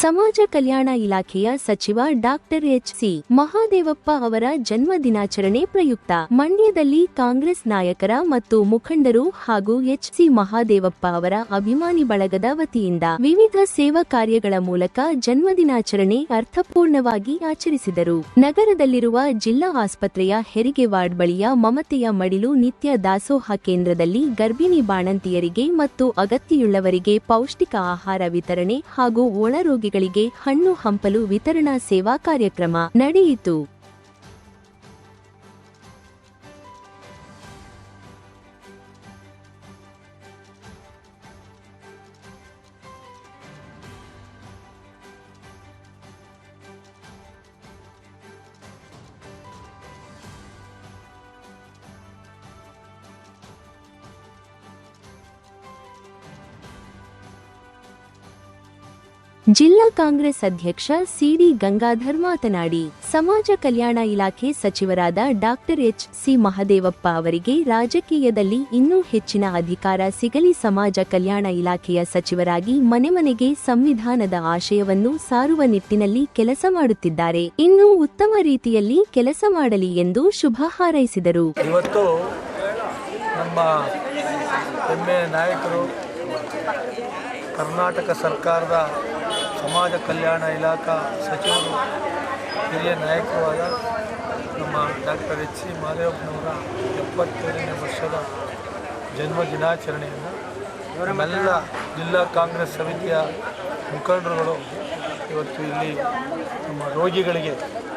ಸಮಾಜ ಕಲ್ಯಾಣ ಇಲಾಖೆಯ ಸಚಿವ ಡಾಕ್ಟರ್ ಎಚ್ ಸಿ ಮಹಾದೇವಪ್ಪ ಅವರ ಜನ್ಮ ದಿನಾಚರಣೆ ಪ್ರಯುಕ್ತ. ಮಂಡ್ಯದಲ್ಲಿ ಕಾಂಗ್ರೆಸ್ ನಾಯಕರ ಮತ್ತು ಮುಖಂಡರು ಹಾಗೂ ಎಚ್ ಸಿ ಮಹಾದೇವಪ್ಪ ಅವರ ಅಭಿಮಾನಿ ಬಳಗದ ವತಿಯಿಂದ ವಿವಿಧ ಸೇವಾ ಕಾರ್ಯಗಳ ಮೂಲಕ ಜನ್ಮ ದಿನಾಚರಣೆ ಅರ್ಥಪೂರ್ಣವಾಗಿ ಆಚರಿಸಿದರು. ನಗರದಲ್ಲಿರುವ ಜಿಲ್ಲಾ ಆಸ್ಪತ್ರೆಯ ಹೆರಿಗೆ ವಾರ್ಡ್ ಬಳಿಯ ಮಮತೆಯ ಮಡಿಲು ನಿತ್ಯ ದಾಸೋಹ ಕೇಂದ್ರದಲ್ಲಿ ಗರ್ಭಿಣಿ ಬಾಣಂತಿಯರಿಗೆ ಮತ್ತು ಅಗತ್ಯಯುಳ್ಳವರಿಗೆ ಪೌಷ್ಟಿಕ ಆಹಾರ ವಿತರಣೆ ಹಾಗೂ ಒಳರೋಗಿಗಳಿಗೆ ಹಣ್ಣು ಹಂಪಲು ವಿತರಣಾ ಸೇವಾ ಕಾರ್ಯಕ್ರಮ ನಡೆಯಿತು. ಜಿಲ್ಲಾ ಕಾಂಗ್ರೆಸ್ ಅಧ್ಯಕ್ಷ ಸಿಡಿ ಗಂಗಾಧರ್ ಮಾತನಾಡಿ, ಸಮಾಜ ಕಲ್ಯಾಣ ಇಲಾಖೆ ಸಚಿವರಾದ ಡಾಕ್ಟರ್ ಎಚ್. ಸಿ. ಮಹದೇವಪ್ಪ ಅವರಿಗೆ ರಾಜಕೀಯದಲ್ಲಿ ಇನ್ನೂ ಹೆಚ್ಚಿನ ಅಧಿಕಾರ ಸಿಗಲಿ, ಸಮಾಜ ಕಲ್ಯಾಣ ಇಲಾಖೆಯ ಸಚಿವರಾಗಿ ಮನೆ ಮನೆಗೆ ಸಂವಿಧಾನದ ಆಶಯವನ್ನು ಸಾರುವ ನಿಟ್ಟಿನಲ್ಲಿ ಕೆಲಸ ಮಾಡುತ್ತಿದ್ದಾರೆ. ಇನ್ನೂ ಉತ್ತಮ ರೀತಿಯಲ್ಲಿ ಕೆಲಸ ಮಾಡಲಿ ಎಂದು ಶುಭ ಹಾರೈಸಿದರು. ಕರ್ನಾಟಕ ಸರ್ಕಾರದ ಸಮಾಜ ಕಲ್ಯಾಣ ಇಲಾಖಾ ಸಚಿವರು, ಹಿರಿಯ ನಾಯಕರಾದ ನಮ್ಮ ಡಾಕ್ಟರ್ ಎಚ್ ಸಿ ಮಾದೇವಪ್ಪನವರ ಎಪ್ಪತ್ತೇಳನೇ ವರ್ಷದ ಜನ್ಮ ದಿನಾಚರಣೆಯನ್ನು ನಮ್ಮೆಲ್ಲ ಜಿಲ್ಲಾ ಕಾಂಗ್ರೆಸ್ ಸಮಿತಿಯ ಮುಖಂಡರುಗಳು ಇವತ್ತು ಇಲ್ಲಿ ನಮ್ಮ ರೋಗಿಗಳಿಗೆ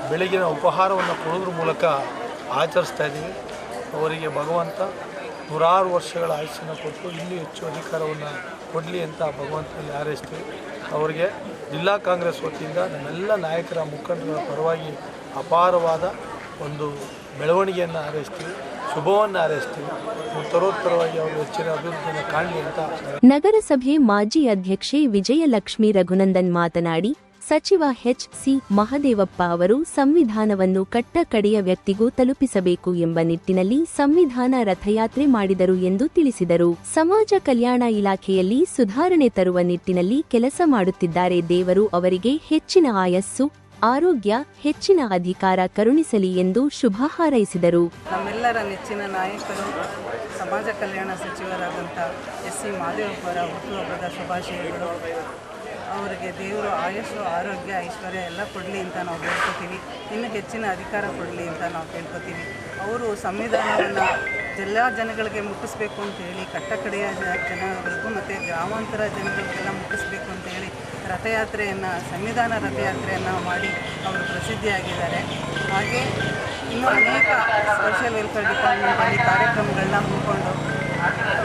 ಬೆಳಗಿನ ಉಪಹಾರವನ್ನು ಕೊಡೋದ್ರ ಮೂಲಕ ಆಚರಿಸ್ತಾ ಇದ್ದೀವಿ. ಅವರಿಗೆ ಭಗವಂತ ನೂರಾರು ವರ್ಷಗಳ ಆಯುಸ್ಸನ್ನು ಕೊಟ್ಟು ಇನ್ನೂ ಹೆಚ್ಚು ಅಧಿಕಾರವನ್ನು ಕೊಡಲಿ ಅಂತ ಭಗವಂತನಲ್ಲಿ ಹಾರೈಸ್ತೀವಿ ಅವರಿಗೆ ಜಿಲ್ಲಾ ಕಾಂಗ್ರೆಸ್ ವತಿಯಿಂದ ನಮ್ಮೆಲ್ಲ ನಾಯಕರ ಮುಖಂಡರ ಪರವಾಗಿ ಅಪಾರವಾದ ಒಂದು ಬೆಳವಣಿಗೆಯನ್ನು ಹಾರೈಸ್ತೀವಿ, ಶುಭವನ್ನು ಹಾರೈಸ್ತೀವಿ. ಉತ್ತರೋತ್ತರವಾಗಿ ಅವರು ಹೆಚ್ಚಿನ ಅಭಿವೃದ್ಧಿಯನ್ನು ಕಾಣಲಿ ಅಂತ ನಗರಸಭೆ ಮಾಜಿ ಅಧ್ಯಕ್ಷೆ ವಿಜಯಲಕ್ಷ್ಮಿ ರಘುನಂದನ್ ಮಾತನಾಡಿ ಸಚಿವ ಎಚ್ ಸಿ ಮಹದೇವಪ್ಪ ಅವರು ಸಂವಿಧಾನವನ್ನು ಕಟ್ಟ ಕಡೆಯ ವ್ಯಕ್ತಿಗೂ ತಲುಪಿಸಬೇಕು ಎಂಬ ನಿಟ್ಟಿನಲ್ಲಿ ಸಂವಿಧಾನ ರಥಯಾತ್ರೆ ಮಾಡಿದರು ಎಂದು ತಿಳಿಸಿದರು. ಸಮಾಜ ಕಲ್ಯಾಣ ಇಲಾಖೆಯಲ್ಲಿ ಸುಧಾರಣೆ ತರುವ ನಿಟ್ಟಿನಲ್ಲಿ ಕೆಲಸ ಮಾಡುತ್ತಿದ್ದಾರೆ. ದೇವರು ಅವರಿಗೆ ಹೆಚ್ಚಿನ ಆಯಸ್ಸು, ಆರೋಗ್ಯ, ಹೆಚ್ಚಿನ ಅಧಿಕಾರ ಕರುಣಿಸಲಿ ಎಂದು ಶುಭ ಹಾರೈಸಿದರು. ನಮ್ಮೆಲ್ಲರ ನೆಚ್ಚಿನ ನಾಯಕರು, ಸಮಾಜ ಕಲ್ಯಾಣ ಸಚಿವರಾದಂಥ ಎಸ್ ಸಿ ಮಾದೇವಪ್ಪರ ಹುಟ್ಟುಹಬ್ಬದ ಶುಭಾಶಯಗಳು. ಅವರಿಗೆ ದೇವರು ಆಯುಷು ಆರೋಗ್ಯ, ಐಶ್ವರ್ಯ ಎಲ್ಲ ಕೊಡಲಿ ಅಂತ ನಾವು ಕೇಳ್ಕೊತೀವಿ ಇನ್ನು ಹೆಚ್ಚಿನ ಅಧಿಕಾರ ಕೊಡಲಿ ಅಂತ ನಾವು ಕೇಳ್ಕೊತೀವಿ ಅವರು ಸಂವಿಧಾನವನ್ನು ಎಲ್ಲ ಜನಗಳಿಗೆ ಮುಟ್ಟಿಸ್ಬೇಕು ಅಂತ ಹೇಳಿ, ಕಟ್ಟಕಡೆಯ ಜನಗಳಿಗೂ ಮತ್ತು ಗ್ರಾಮಾಂತರ ಜನಗಳಿಗೆಲ್ಲ ಮುಟ್ಟಿಸ್ಬೇಕು ಅಂತ ಹೇಳಿ ರಥಯಾತ್ರೆಯನ್ನು, ಸಂವಿಧಾನ ರಥಯಾತ್ರೆಯನ್ನು ಮಾಡಿ ಅವರು ಪ್ರಸಿದ್ಧಿಯಾಗಿದ್ದಾರೆ. ಹಾಗೆ ಇನ್ನೂ ಅನೇಕ ಸೋಷಿಯಲ್ ವೆಲ್ಫೇರ್ ಡಿಪಾರ್ಟ್ಮೆಂಟಲ್ಲಿ ಕಾರ್ಯಕ್ರಮಗಳನ್ನ ಹಮ್ಮಿಕೊಂಡು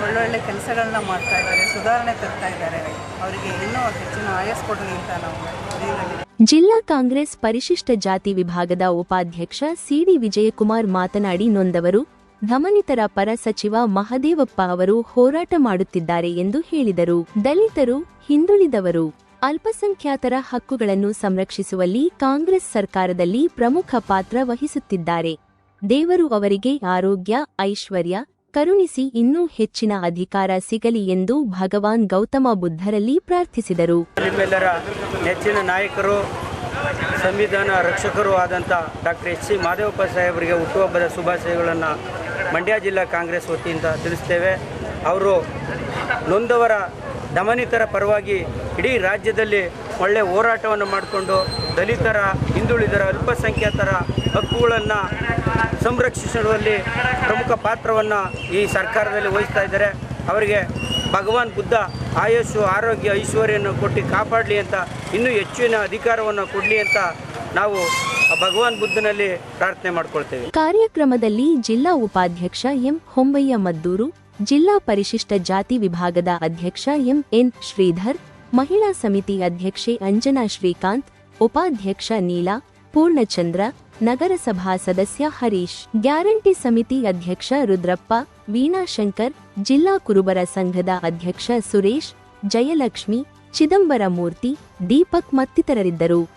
ಒಳ್ಳೊಳ್ಳೆ ಕೆಲಸಗಳನ್ನ ಮಾಡ್ತಾ ಇದ್ದಾರೆ, ಸುಧಾರಣೆ ತರ್ತಾ ಇದ್ದಾರೆ. ಅವರಿಗೆ ಇನ್ನೂ ಹೆಚ್ಚಿನ ಆಯಸ್ ಕೊಡಲಿ ಅಂತ ನಾವು ಜಿಲ್ಲಾ ಕಾಂಗ್ರೆಸ್ ಪರಿಶಿಷ್ಟ ಜಾತಿ ವಿಭಾಗದ ಉಪಾಧ್ಯಕ್ಷ ಸಿಡಿ ವಿಜಯಕುಮಾರ್ ಮಾತನಾಡಿ, ನೊಂದವರು ಧಮನಿತರ ಪರ ಸಚಿವ ಮಹದೇವಪ್ಪ ಅವರು ಹೋರಾಟ ಮಾಡುತ್ತಿದ್ದಾರೆ ಎಂದು ಹೇಳಿದರು. ದಲಿತರು ಹಿಂದುಳಿದವರು ಅಲ್ಪಸಂಖ್ಯಾತರ ಹಕ್ಕುಗಳನ್ನು ಸಂರಕ್ಷಿಸುವಲ್ಲಿ ಕಾಂಗ್ರೆಸ್ ಸರ್ಕಾರದಲ್ಲಿ ಪ್ರಮುಖ ಪಾತ್ರ ವಹಿಸುತ್ತಿದ್ದಾರೆ. ದೇವರು ಅವರಿಗೆ ಆರೋಗ್ಯ, ಐಶ್ವರ್ಯ ಕರುಣಿಸಿ ಇನ್ನೂ ಹೆಚ್ಚಿನ ಅಧಿಕಾರ ಸಿಗಲಿ ಎಂದು ಭಗವಾನ್ ಗೌತಮ ಬುದ್ಧರಲ್ಲಿ ಪ್ರಾರ್ಥಿಸಿದರು. ನಿಮ್ಮೆಲ್ಲರ ನೆಚ್ಚಿನ ನಾಯಕರು, ಸಂವಿಧಾನ ರಕ್ಷಕರು ಆದಂಥ ಡಾಕ್ಟರ್ ಎಚ್. ಸಿ. ಮಾದೇವಪ್ಪ ಸಾಹೇಬರಿಗೆ ಹುಟ್ಟುಹಬ್ಬದ ಶುಭಾಶಯಗಳನ್ನು ಮಂಡ್ಯ ಜಿಲ್ಲಾ ಕಾಂಗ್ರೆಸ್ ವತಿಯಿಂದ ತಿಳಿಸ್ತೇವೆ. ಅವರು ನೊಂದವರ ದಮನಿತರ ಪರವಾಗಿ ಇಡೀ ರಾಜ್ಯದಲ್ಲಿ ಒಳ್ಳೆಯ ಹೋರಾಟವನ್ನು ಮಾಡಿಕೊಂಡು ದಲಿತರ, ಹಿಂದುಳಿದರ, ಅಲ್ಪಸಂಖ್ಯಾತರ ಹಕ್ಕುಗಳನ್ನು ಸಂರಕ್ಷಿಸುವಲ್ಲಿ ಪ್ರಮುಖ ಪಾತ್ರವನ್ನು ಈ ಸರ್ಕಾರದಲ್ಲಿ ವಹಿಸ್ತಾ ಇದ್ದಾರೆ. ಅವರಿಗೆ ಭಗವಾನ್ ಬುದ್ಧ ಆಯಸ್ಸು, ಆರೋಗ್ಯ, ಐಶ್ವರ್ಯವನ್ನು ಕೊಟ್ಟು ಕಾಪಾಡಲಿ ಅಂತ, ಇನ್ನೂ ಹೆಚ್ಚಿನ ಅಧಿಕಾರವನ್ನು ಕೊಡಲಿ ಅಂತ ನಾವು ಭಗವಾನ್ ಬುದ್ಧನಲ್ಲಿ ಪ್ರಾರ್ಥನೆ ಮಾಡ್ಕೊಳ್ತೇವೆ. ಕಾರ್ಯಕ್ರಮದಲ್ಲಿ ಜಿಲ್ಲಾ ಉಪಾಧ್ಯಕ್ಷ ಎಂ ಹೊಂಬಯ್ಯ ಮದ್ದೂರು, ಜಿಲ್ಲಾ ಪರಿಶಿಷ್ಟ ಜಾತಿ ವಿಭಾಗದ ಅಧ್ಯಕ್ಷ ಎಂ ಎನ್ ಶ್ರೀಧರ್ ಮಹಿಳಾ ಸಮಿತಿ ಅಧ್ಯಕ್ಷೆ ಅಂಜನಾ ಶ್ರೀಕಾಂತ್, ಉಪಾಧ್ಯಕ್ಷ ನೀಲಾ, ಪೂರ್ಣಚಂದ್ರ, ನಗರಸಭಾ ಸದಸ್ಯ ಹರೀಶ್. ಗ್ಯಾರಂಟಿ ಸಮಿತಿ ಅಧ್ಯಕ್ಷ ರುದ್ರಪ್ಪ ವೀಣಾಶಂಕರ್ ಜಿಲ್ಲಾ ಕುರುಬರ ಸಂಘದ ಅಧ್ಯಕ್ಷ ಸುರೇಶ್, ಜಯಲಕ್ಷ್ಮಿ, ಚಿದಂಬರಮೂರ್ತಿ, ದೀಪಕ್ ಮತ್ತಿತರರಿದ್ದರು.